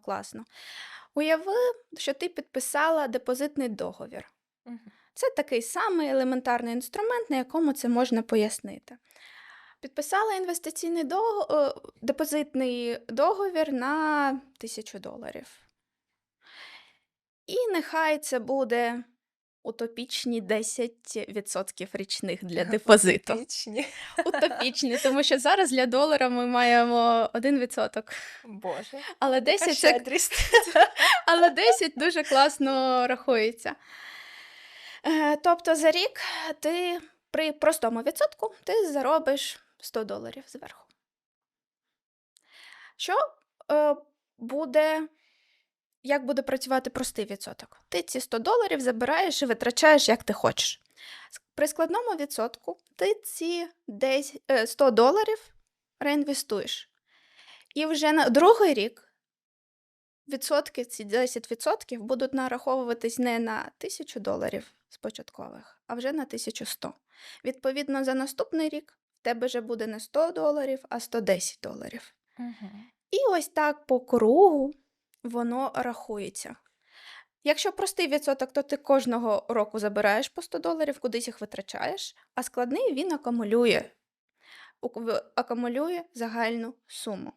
класно. Уяви, що ти підписала депозитний договір. Це такий самий елементарний інструмент, на якому це можна пояснити. Підписала інвестиційний дого- е, депозитний договір на 1000 доларів. І нехай це буде утопічні 10% річних для депозиту. Утопічні. Утопічні, тому що зараз для долара ми маємо 1%. Боже. Але 10 це але 10 дуже класно рахується. Е, Тобто за рік ти при простому відсотку ти заробиш 100 доларів зверху. Що е, буде, як буде працювати простий відсоток? Ти ці 100 доларів забираєш і витрачаєш, як ти хочеш. При складному відсотку ти ці 10, е, 100 доларів реінвестуєш. І вже на другий рік відсотки, ці 10% будуть нараховуватись не на 1000 доларів спочаткових, а вже на 1100. Відповідно, за наступний рік в тебе вже буде не 100 доларів, а 110 доларів. Мгм. І ось так по кругу воно рахується. Якщо простий відсоток, то ти кожного року забираєш по 100 доларів, кудись їх витрачаєш, а складний він акумулює, акумулює загальну суму.